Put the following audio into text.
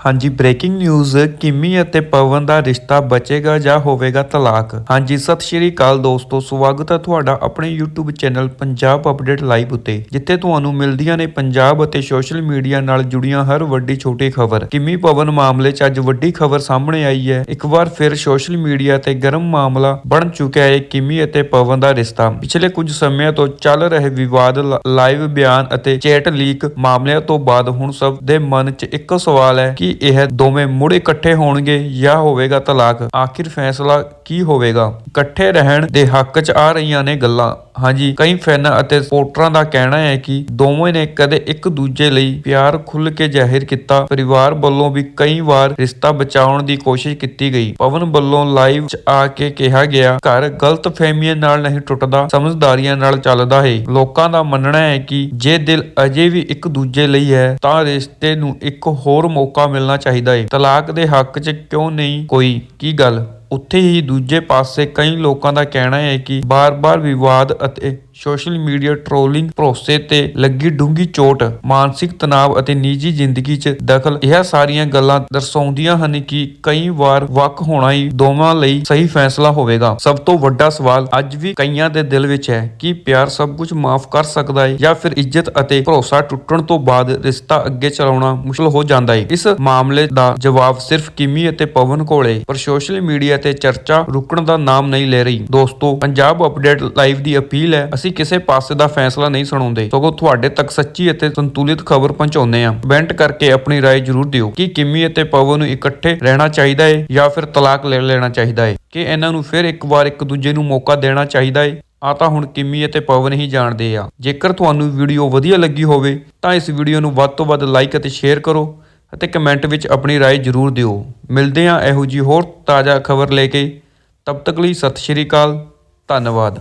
ਹਾਂਜੀ breaking news ਕਿਮੀ ਅਤੇ ਪਵਨ ਦਾ ਰਿਸ਼ਤਾ ਬਚੇਗਾ ਜਾਂ ਹੋਵੇਗਾ ਤਲਾਕ? ਹਾਂਜੀ, ਸਤਿ ਸ਼੍ਰੀ ਅਕਾਲ ਦੋਸਤੋ, ਸਵਾਗਤ ਹੈ ਤੁਹਾਡਾ ਆਪਣੇ YouTube channel Punjab update live ਉੱਤੇ, ਜਿੱਥੇ ਤੁਹਾਨੂੰ ਮਿਲਦੀਆਂ ਨੇ ਪੰਜਾਬ ਅਤੇ ਸੋਸ਼ਲ ਮੀਡੀਆ ਨਾਲ ਜੁੜੀਆਂ ਹਰ ਵੱਡੀ ਛੋਟੀ ਖਬਰ। ਕਿਮੀ ਪਵਨ ਮਾਮਲੇ 'ਚ ਅੱਜ ਵੱਡੀ ਖਬਰ ਸਾਹਮਣੇ ਆਈ ਹੈ। ਇੱਕ ਵਾਰ ਫਿਰ ਸੋਸ਼ਲ ਮੀਡੀਆ ਤੇ ਗਰਮ ਮਾਮਲਾ ਬਣ ਚੁੱਕਿਆ ਹੈ ਕਿਮੀ ਅਤੇ ਪਵਨ ਦਾ ਰਿਸ਼ਤਾ। ਪਿਛਲੇ ਕੁਝ ਸਮਿਆਂ ਤੋਂ ਚੱਲ ਰਹੇ ਵਿਵਾਦ ਲਾਈਵ ਬਿਆਨ ਅਤੇ ਚੈਟ ਲੀਕ ਮਾਮਲਿਆਂ ਤੋਂ ਬਾਅਦ ਹੁਣ ਸਭ ਦੇ ਮਨ 'ਚ ਇੱਕ ਸਵਾਲ ਹੈ ਕਿ ਇਹ ਦੋਵੇਂ ਮੁੜ ਇਕੱਠੇ ਹੋਣਗੇ ਜਾਂ ਹੋਵੇਗਾ ਤਲਾਕ? ਆਖਿਰ ਫੈਸਲਾ ਕੀ ਹੋਵੇਗਾ? ਇਕੱਠੇ ਰਹਿਣ ਦੇ ਹੱਕ 'ਚ ਆ ਰਹੀਆਂ ਨੇ ਗੱਲਾਂ। ਹਾਂਜੀ, ਕਈ ਫੈਨਾਂ ਅਤੇ ਸਪੋਰਟਰਾਂ ਦਾ ਕਹਿਣਾ ਹੈ ਕਿ ਦੋਵੇਂ ਨੇ ਕਦੇ ਇੱਕ ਦੂਜੇ ਲਈ ਪਿਆਰ ਖੁੱਲ੍ਹ ਕੇ ਜ਼ਾਹਿਰ ਕੀਤਾ। ਪਰਿਵਾਰ ਵੱਲੋਂ ਵੀ ਕਈ ਵਾਰ ਰਿਸ਼ਤਾ ਬਚਾਉਣ ਦੀ ਕੋਸ਼ਿਸ਼ ਕੀਤੀ ਗਈ। ਪਵਨ ਵੱਲੋਂ ਲਾਈਵ 'ਚ ਆ ਕੇ ਕਿਹਾ ਗਿਆ, ਘਰ ਗਲਤ ਫਹਿਮੀਆਂ ਨਾਲ ਨਹੀਂ ਟੁੱਟਦਾ, ਸਮਝਦਾਰੀਆਂ ਨਾਲ ਚੱਲਦਾ ਹੈ ਲੋਕਾਂ ਦਾ ਮੰਨਣਾ ਹੈ ਕਿ ਜੇ ਦਿਲ ਅਜੇ ਵੀ ਇੱਕ ਦੂਜੇ ਲਈ ਹੈ, ਤਾਂ ਰਿਸ਼ਤੇ ਨੂੰ ਇੱਕ ਹੋਰ ਮੌਕਾ ਮਿਲ ਮਿਲਣਾ ਚਾਹੀਦਾ ਹੈ ਤਲਾਕ ਦੇ ਹੱਕ 'ਚ ਕਿਉਂ ਨਹੀਂ? ਕੋਈ। ਕੀ ਗੱਲ? ਉੱਥੇ ਹੀ ਦੂਜੇ ਪਾਸੇ ਕਈ ਲੋਕਾਂ ਦਾ ਕਹਿਣਾ ਹੈ ਕਿ ਬਾਰ-ਬਾਰ ਵਿਵਾਦ ਅਤੇ ਸੋਸ਼ਲ ਮੀਡੀਆ ਟ੍ਰੋਲਿੰਗ ਭਰੋਸੇ ਤੇ ਲੱਗੀ ਡੂੰਗੀ ਚੋਟ, ਮਾਨਸਿਕ ਤਣਾਅ ਅਤੇ ਨਿੱਜੀ ਜ਼ਿੰਦਗੀ 'ਚ ਦਖਲ। ਇਹ ਸਾਰੀਆਂ ਗੱਲਾਂ ਦਰਸਾਉਂਦੀਆਂ ਹਨ ਕਿ ਕਈ ਵਾਰ ਵੱਖ ਹੋਣਾ ਹੀ ਦੋਵਾਂ ਲਈ ਸਹੀ ਫੈਸਲਾ ਹੋਵੇਗਾ। ਸਭ ਤੋਂ ਵੱਡਾ ਸਵਾਲ ਅੱਜ ਵੀ ਕਈਆਂ ਦੇ ਦਿਲ ਵਿੱਚ ਹੈ ਕਿ ਪਿਆਰ ਸਭ ਕੁਝ ਮਾਫ ਕਰ ਸਕਦਾ ਹੈ ਜਾਂ ਫਿਰ ਇੱਜ਼ਤ ਅਤੇ ਭਰੋਸਾ ਟੁੱਟਣ ਤੋਂ ਬਾਅਦ ਰਿਸ਼ਤਾ ਅੱਗੇ ਚਲਾਉਣਾ ਮੁਸ਼ਕਲ ਹੋ ਜਾਂਦਾ ਹੈ ਇਸ ਮਾਮਲੇ ਦਾ ਜਵਾਬ ਸਿਰਫ ਕਿਮੀ ਅਤੇ ਪਵਨ ਕੋਲੇ, ਪਰ ਸੋਸ਼ਲ ਮੀਡੀਆ ਤੇ ਚਰਚਾ ਰੁਕਣ ਦਾ ਨਾਮ ਨਹੀਂ ਲੈ ਰਹੀ। ਦੋਸਤੋ, ਪੰਜਾਬ ਅਪਡੇਟ ਲਾਈਵ ਦੀ ਅਪੀਲ ਹੈ, ਅਸੀਂ ਅਸੀਂ ਕਿਸੇ ਪਾਸੇ ਦਾ ਫੈਸਲਾ ਨਹੀਂ ਸੁਣਾਉਂਦੇ ਸਗੋਂ ਤੁਹਾਡੇ ਤੱਕ ਸੱਚੀ ਅਤੇ ਸੰਤੁਲਿਤ ਖਬਰ ਪਹੁੰਚਾਉਂਦੇ ਹਾਂ ਕਮੈਂਟ ਕਰਕੇ ਆਪਣੀ رائے ਜ਼ਰੂਰ ਦਿਓ ਕਿ ਕਿਮੀ ਅਤੇ ਪਵਨ ਨੂੰ ਇਕੱਠੇ ਰਹਿਣਾ ਚਾਹੀਦਾ ਹੈ ਜਾਂ ਫਿਰ ਤਲਾਕ ਲੈ ਲੈਣਾ ਚਾਹੀਦਾ ਹੈ ਕਿ ਇਹਨਾਂ ਨੂੰ ਫਿਰ ਇੱਕ ਵਾਰ ਇੱਕ ਦੂਜੇ ਨੂੰ ਮੌਕਾ ਦੇਣਾ ਚਾਹੀਦਾ ਹੈ ਆ ਤਾਂ ਹੁਣ ਕਿਮੀ ਅਤੇ ਪਵਨ ਹੀ ਜਾਣਦੇ ਆ ਜੇਕਰ ਤੁਹਾਨੂੰ ਵੀਡੀਓ ਵਧੀਆ ਲੱਗੀ ਹੋਵੇ ਤਾਂ ਇਸ ਵੀਡੀਓ ਨੂੰ ਵੱਧ ਤੋਂ ਵੱਧ ਲਾਈਕ ਅਤੇ ਸ਼ੇਅਰ ਕਰੋ ਅਤੇ ਕਮੈਂਟ ਵਿੱਚ ਆਪਣੀ رائے ਜ਼ਰੂਰ ਦਿਓ ਮਿਲਦੇ ਹਾਂ ਇਹੋ ਜੀ ਹੋਰ ਤਾਜ਼ਾ ਖਬਰ ਲੈ ਕੇ ਤਬ ਤੱਕ ਲਈ ਸਤਿ ਸ਼੍ਰੀ ਅਕਾਲ ਧੰਨਵਾਦ